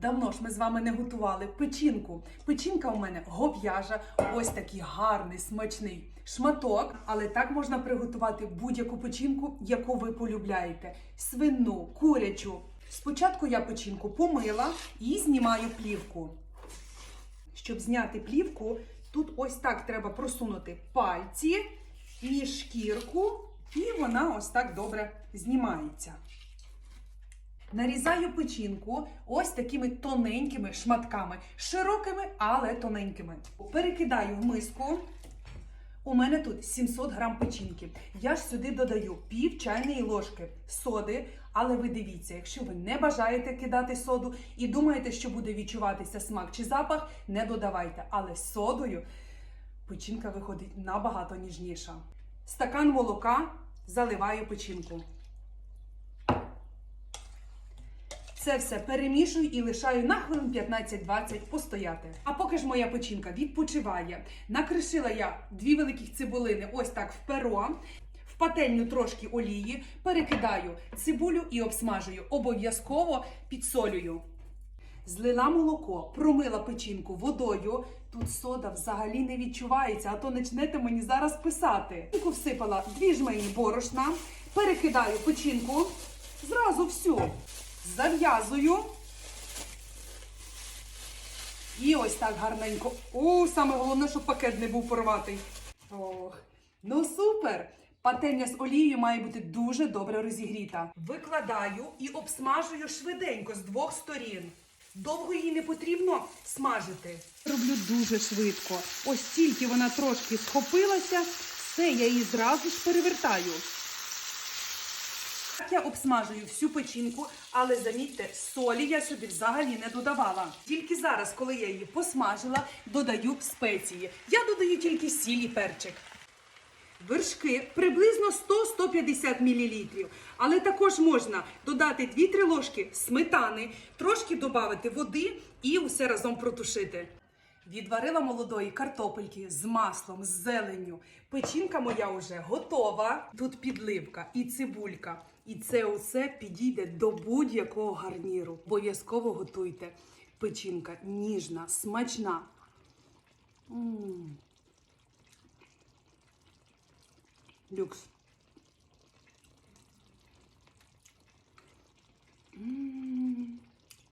Давно ж ми з вами не готували печінку. Печінка у мене гов'яжа, ось такий гарний, смачний шматок. Але так можна приготувати будь-яку печінку, яку ви полюбляєте: свинну, курячу. Спочатку я печінку помила і знімаю плівку. Щоб зняти плівку, тут ось так треба просунути пальці між шкірку, і вона ось так добре знімається. Нарізаю печінку ось такими тоненькими шматками, широкими, але тоненькими. Перекидаю в миску. У мене тут 700 грам печінки. Я ж сюди додаю пів чайної ложки соди. Але ви дивіться, якщо ви не бажаєте кидати соду і думаєте, що буде відчуватися смак чи запах, не додавайте. Але содою печінка виходить набагато ніжніша. Стакан молока заливаю печінку. Це все перемішую і лишаю на хвилин 15-20 постояти. А поки ж моя печінка відпочиває, накришила я дві великих цибулини ось так в перо. В пательню трошки олії, перекидаю цибулю і обсмажую. Обов'язково підсолюю. Злила молоко, промила печінку водою. Тут сода взагалі не відчувається, а то почнете мені зараз писати. Всипала дві жмені борошна, перекидаю печінку, зразу всю зав'язую. І ось так гарненько. О, саме головне, щоб пакет не був порватий. Ох, ну супер! Пательня з олією має бути дуже добре розігріта. Викладаю і обсмажую швиденько з двох сторін. Довго її не потрібно смажити. Роблю дуже швидко. Ось тільки вона трошки схопилася, все, я її зразу ж перевертаю. Так я обсмажую всю печінку, але замітьте, солі я сюди взагалі не додавала. Тільки зараз, коли я її посмажила, додаю спеції. Я додаю тільки сіль і перчик. Вершки приблизно 100-150 мл. Але також можна додати 2-3 ложки сметани, трошки додати води і усе разом протушити. Відварила молодої картопельки з маслом, з зеленню. Печінка моя вже готова. Тут підливка і цибулька. І це усе підійде до будь-якого гарніру. Обов'язково готуйте. Печінка ніжна, смачна. М. Люкс. М.